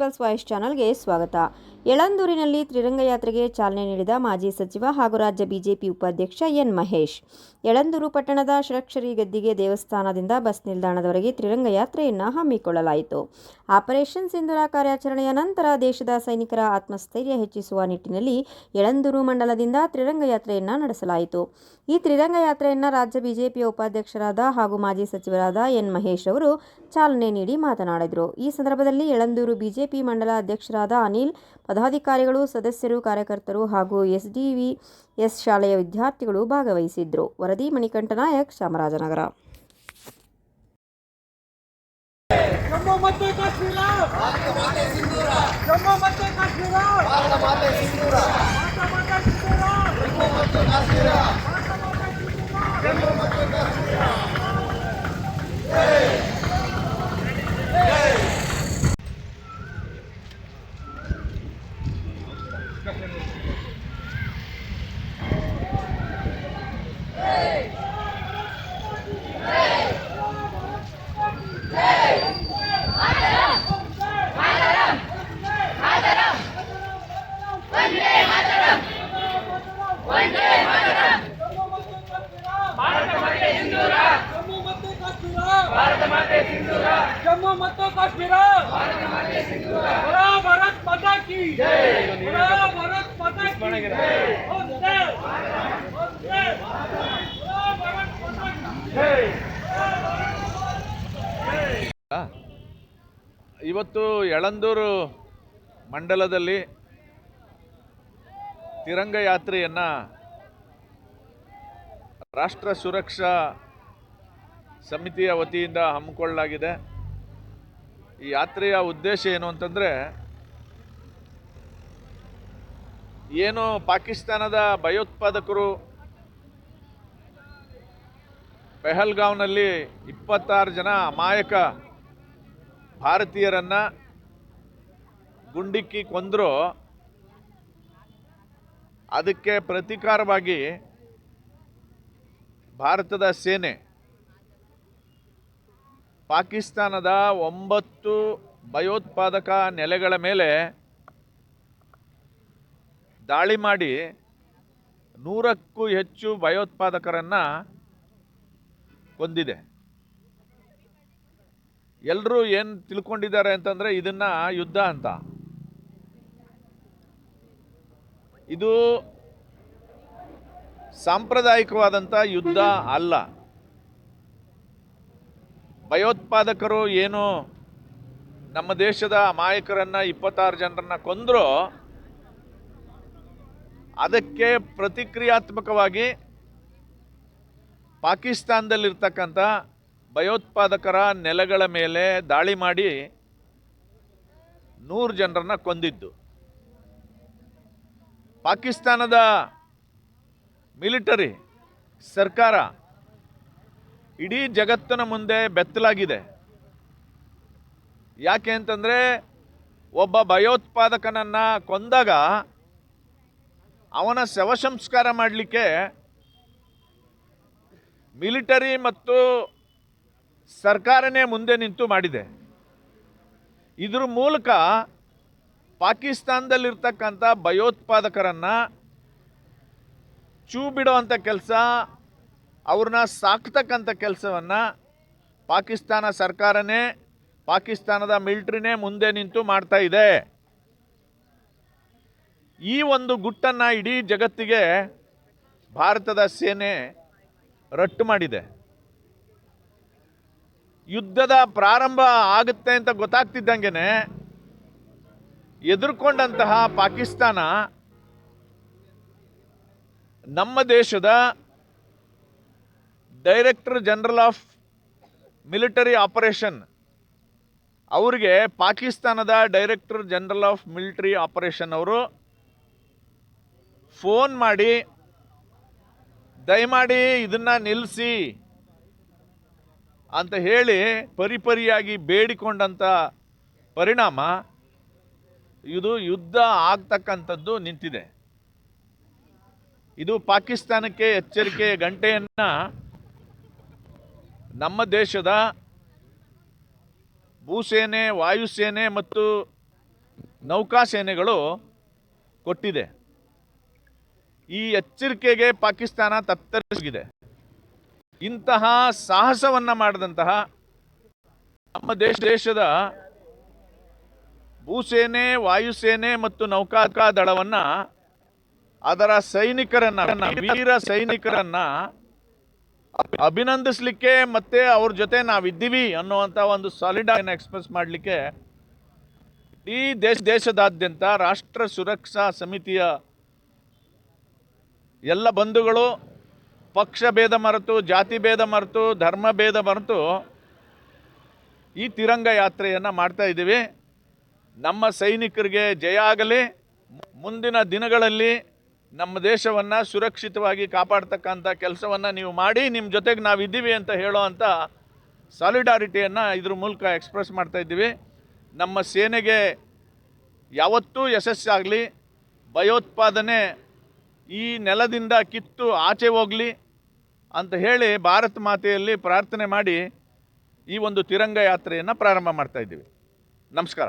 People's voice ಚಾನಲ್ಗೆ ಸ್ವಾಗತ. ಯಳಂದೂರಿನಲ್ಲಿ ತ್ರಿರಂಗ ಯಾತ್ರೆಗೆ ಚಾಲನೆ ನೀಡಿದ ಮಾಜಿ ಸಚಿವ ಹಾಗೂ ರಾಜ್ಯ ಬಿಜೆಪಿ ಉಪಾಧ್ಯಕ್ಷ ಎನ್ ಮಹೇಶ್. ಯಳಂದೂರು ಪಟ್ಟಣದ ಷಡಕ್ಷರಿ ಗದ್ದಿಗೆ ದೇವಸ್ಥಾನದಿಂದ ಬಸ್ ನಿಲ್ದಾಣದವರೆಗೆ ತ್ರಿರಂಗ ಯಾತ್ರೆಯನ್ನು ಹಮ್ಮಿಕೊಳ್ಳಲಾಯಿತು. ಆಪರೇಷನ್ ಸಿಂಧೂರ ಕಾರ್ಯಾಚರಣೆಯ ನಂತರ ದೇಶದ ಸೈನಿಕರ ಆತ್ಮಸ್ಥೈರ್ಯ ಹೆಚ್ಚಿಸುವ ನಿಟ್ಟಿನಲ್ಲಿ ಯಳಂದೂರು ಮಂಡಲದಿಂದ ತ್ರಿರಂಗ ಯಾತ್ರೆಯನ್ನು ನಡೆಸಲಾಯಿತು. ಈ ತ್ರಿರಂಗ ಯಾತ್ರೆಯನ್ನು ರಾಜ್ಯ ಬಿಜೆಪಿಯ ಉಪಾಧ್ಯಕ್ಷರಾದ ಹಾಗೂ ಮಾಜಿ ಸಚಿವರಾದ ಎನ್ ಮಹೇಶ್ ಅವರು ಚಾಲನೆ ನೀಡಿ ಮಾತನಾಡಿದರು. ಈ ಸಂದರ್ಭದಲ್ಲಿ ಯಳಂದೂರು ಬಿಜೆಪಿ ಮಂಡಲ ಅಧ್ಯಕ್ಷರಾದ ಅನಿಲ್ ಪದಾಧಿಕಾರಿಗಳು ಸದಸ್ಯರು ಕಾರ್ಯಕರ್ತರು ಹಾಗೂ ಎಸ್ಡಿವಿ ಎಸ್ ಶಾಲೆಯ ವಿದ್ಯಾರ್ಥಿಗಳು ಭಾಗವಹಿಸಿದ್ರು. ವರದಿ ಮಣಿಕಂಠ ನಾಯಕ್ ಚಾಮರಾಜನಗರ. ಭಾರತ ಜಮ್ಮು ಮತ್ತು ಕಾಶ್ಮೀರ ಜಮ್ಮು ಮತ್ತು ಕಾಶ್ಮೀರ ಭಾರತ ಮಾತೆ ಸಿಂಧೂರ ಜಮ್ಮು ಮತ್ತು ಕಾಶ್ಮೀರ. ಭಾರತ ಮಾತೆ ಸಿಂಧೂರ. ಭಾರತ್ ಮಾತಾ ಕಿ ಭಾರತ್ ಮಾತಾ ಕಿ ಜೈ. ಒಂದೇ ಒಂದೇ ಭಾರತ್ ಮಾತಾ ಕಿ ಜೈ. ಇವತ್ತು ಯಳಂದೂರು ಮಂಡಲದಲ್ಲಿ ತಿರಂಗ ಯಾತ್ರೆಯನ್ನು ರಾಷ್ಟ್ರ ಸುರಕ್ಷಾ ಸಮಿತಿಯ ವತಿಯಿಂದ ಹಮ್ಮಿಕೊಳ್ಳಲಾಗಿದೆ. ಈ ಯಾತ್ರೆಯ ಉದ್ದೇಶ ಏನು ಅಂತಂದರೆ, ಏನು ಪಾಕಿಸ್ತಾನದ ಭಯೋತ್ಪಾದಕರು ಪೆಹಲ್ಗಾಂವ್ನಲ್ಲಿ ಇಪ್ಪತ್ತಾರು ಜನ ಅಮಾಯಕ ಭಾರತೀಯರನ್ನು ಗುಂಡಿಕ್ಕಿ ಕೊಂದರು. ಅದಕ್ಕೆ ಪ್ರತೀಕಾರವಾಗಿ ಭಾರತದ ಸೇನೆ ಪಾಕಿಸ್ತಾನದ ಒಂಬತ್ತು ಭಯೋತ್ಪಾದಕ ನೆಲೆಗಳ ಮೇಲೆ ದಾಳಿ ಮಾಡಿ ನೂರಕ್ಕೂ ಹೆಚ್ಚು ಭಯೋತ್ಪಾದಕರನ್ನು ಕೊಂದಿದೆ. ಎಲ್ಲರೂ ಏನು ತಿಳ್ಕೊಂಡಿದ್ದಾರೆ ಅಂತಂದರೆ ಇದನ್ನು ಯುದ್ಧ ಅಂತ. ಇದು ಸಾಂಪ್ರದಾಯಿಕವಾದಂಥ ಯುದ್ಧ ಅಲ್ಲ. ಭಯೋತ್ಪಾದಕರು ಏನು ನಮ್ಮ ದೇಶದ ಅಮಾಯಕರನ್ನು, ಇಪ್ಪತ್ತಾರು ಜನರನ್ನ ಕೊಂದರೂ ಅದಕ್ಕೆ ಪ್ರತಿಕ್ರಿಯಾತ್ಮಕವಾಗಿ ಪಾಕಿಸ್ತಾನದಲ್ಲಿರ್ತಕ್ಕಂಥ ಭಯೋತ್ಪಾದಕರ ನೆಲೆಗಳ ಮೇಲೆ ದಾಳಿ ಮಾಡಿ ನೂರು ಜನರನ್ನ ಕೊಂದಿದ್ದು. ಪಾಕಿಸ್ತಾನದ ಮಿಲಿಟರಿ ಸರ್ಕಾರ ಇಡೀ ಜಗತ್ತಿನ ಮುಂದೆ ಬೆತ್ತಲಾಗಿದೆ. ಯಾಕೆ ಅಂತಂದರೆ ಒಬ್ಬ ಭಯೋತ್ಪಾದಕನನ್ನು ಕೊಂದಾಗ ಅವನ ಶವ ಸಂಸ್ಕಾರ ಮಾಡಲಿಕ್ಕೆ ಮಿಲಿಟರಿ ಮತ್ತು ಸರ್ಕಾರನೇ ಮುಂದೆ ನಿಂತು ಮಾಡಿದೆ. ಇದ್ರ ಮೂಲಕ ಪಾಕಿಸ್ತಾನದಲ್ಲಿರ್ತಕ್ಕಂಥ ಭಯೋತ್ಪಾದಕರನ್ನು ಚೂ ಬಿಡುವಂಥ ಕೆಲಸ ಅವ್ರನ್ನ ಸಾಕ್ತಕ್ಕಂಥ ಕೆಲಸವನ್ನು ಪಾಕಿಸ್ತಾನ ಸರ್ಕಾರನೇ, ಪಾಕಿಸ್ತಾನದ ಮಿಲ್ಟ್ರಿನೇ ಮುಂದೆ ನಿಂತು ಮಾಡ್ತಾ ಇದೆ. ಈ ಒಂದು ಗುಟ್ಟನ್ನು ಇಡೀ ಜಗತ್ತಿಗೆ ಭಾರತದ ಸೇನೆ ರಟ್ಟು ಮಾಡಿದೆ. ಯುದ್ಧದ ಪ್ರಾರಂಭ ಆಗುತ್ತೆ ಅಂತ ಗೊತ್ತಾಗ್ತಿದ್ದಂಗೆ ಎದುರ್ಕೊಂಡಂತಹ ಪಾಕಿಸ್ತಾನ ನಮ್ಮ ದೇಶದ director general of military operation. ಅವರಿಗೆ ಪಾಕಿಸ್ತಾನದ director general of military operation ಅವರು ಫೋನ್ ಮಾಡಿ, ದಯಮಾಡಿ ಇದನ್ನು ನಿಲ್ಲಿಸಿ ಅಂತ ಹೇಳಿ ಪರಿಪರಿಯಾಗಿ ಬೇಡಿಕೊಂಡಂಥ ಪರಿಣಾಮ ಇದು ಯುದ್ಧ ಆಗ್ತಕ್ಕಂಥದ್ದು ನಿಂತಿದೆ. ಇದು ಪಾಕಿಸ್ತಾನಕ್ಕೆ ಎಚ್ಚರಿಕೆಯ ಗಂಟೆಯನ್ನು ನಮ್ಮ ದೇಶದ ಭೂಸೇನೆ, ವಾಯುಸೇನೆ ಮತ್ತು ನೌಕಾಸೇನೆಗಳು ಕೊಟ್ಟಿದೆ. ಈ ಎಚ್ಚರಿಕೆಗೆ ಪಾಕಿಸ್ತಾನ ತತ್ತರಿಸಿದೆ. ಇಂತಹ ಸಾಹಸವನ್ನು ಮಾಡಿದಂತಹ ನಮ್ಮ ದೇಶ, ದೇಶದ ಭೂಸೇನೆ, ವಾಯುಸೇನೆ ಮತ್ತು ನೌಕಾಕ ದಳವನ್ನ ಅದರ ಸೈನಿಕರನ್ನ, ವೀರ ಸೈನಿಕರನ್ನ ಅಭಿನಂದಿಸ್ಲಿಕ್ಕೆ ಮತ್ತೆ ಅವ್ರ ಜೊತೆ ನಾವಿದ್ದೀವಿ ಅನ್ನುವಂಥ ಒಂದು ಸಾಲಿಡ್ ಆಗಿ ಎಕ್ಸ್ಪ್ರೆಸ್ ಮಾಡಲಿಕ್ಕೆ ಈ ದೇಶ, ದೇಶದಾದ್ಯಂತ ರಾಷ್ಟ್ರ ಸುರಕ್ಷಾ ಸಮಿತಿಯ ಎಲ್ಲ ಬಂಧುಗಳು, ಪಕ್ಷ ಭೇದ ಮರೆತು, ಜಾತಿ ಭೇದ ಮರೆತು, ಧರ್ಮ ಭೇದ ಮರೆತು ಈ ತಿರಂಗ ಯಾತ್ರೆಯನ್ನು ಮಾಡ್ತಾ ಇದ್ದೀವಿ. ನಮ್ಮ ಸೈನಿಕರಿಗೆ ಜಯ ಆಗಲಿ. ಮುಂದಿನ ದಿನಗಳಲ್ಲಿ ನಮ್ಮ ದೇಶವನ್ನು ಸುರಕ್ಷಿತವಾಗಿ ಕಾಪಾಡ್ತಕ್ಕಂಥ ಕೆಲಸವನ್ನು ನೀವು ಮಾಡಿ ನಿಮ್ಮ ಜೊತೆಗೆ ನಾವು ಇದ್ದೀವಿ ಅಂತ ಹೇಳೋ ಅಂಥ ಸಾಲಿಡಾರಿಟಿಯನ್ನು ಇದ್ರ ಮೂಲಕ ಎಕ್ಸ್ಪ್ರೆಸ್ ಮಾಡ್ತಾ ಇದ್ದೀವಿ. ನಮ್ಮ ಸೇನೆಗೆ ಯಾವತ್ತೂ ಯಶಸ್ಸಾಗಲಿ ಭಯೋತ್ಪಾದನೆ ಈ ನೆಲದಿಂದ ಕಿತ್ತು ಆಚೆ ಹೋಗಲಿ ಅಂತ ಹೇಳಿ ಭಾರತ ಮಾತೆಯಲ್ಲಿ ಪ್ರಾರ್ಥನೆ ಮಾಡಿ ಈ ಒಂದು ತಿರಂಗ ಯಾತ್ರೆಯನ್ನು ಪ್ರಾರಂಭ ಮಾಡ್ತಾ ಇದ್ದೀವಿ. ನಮಸ್ಕಾರ.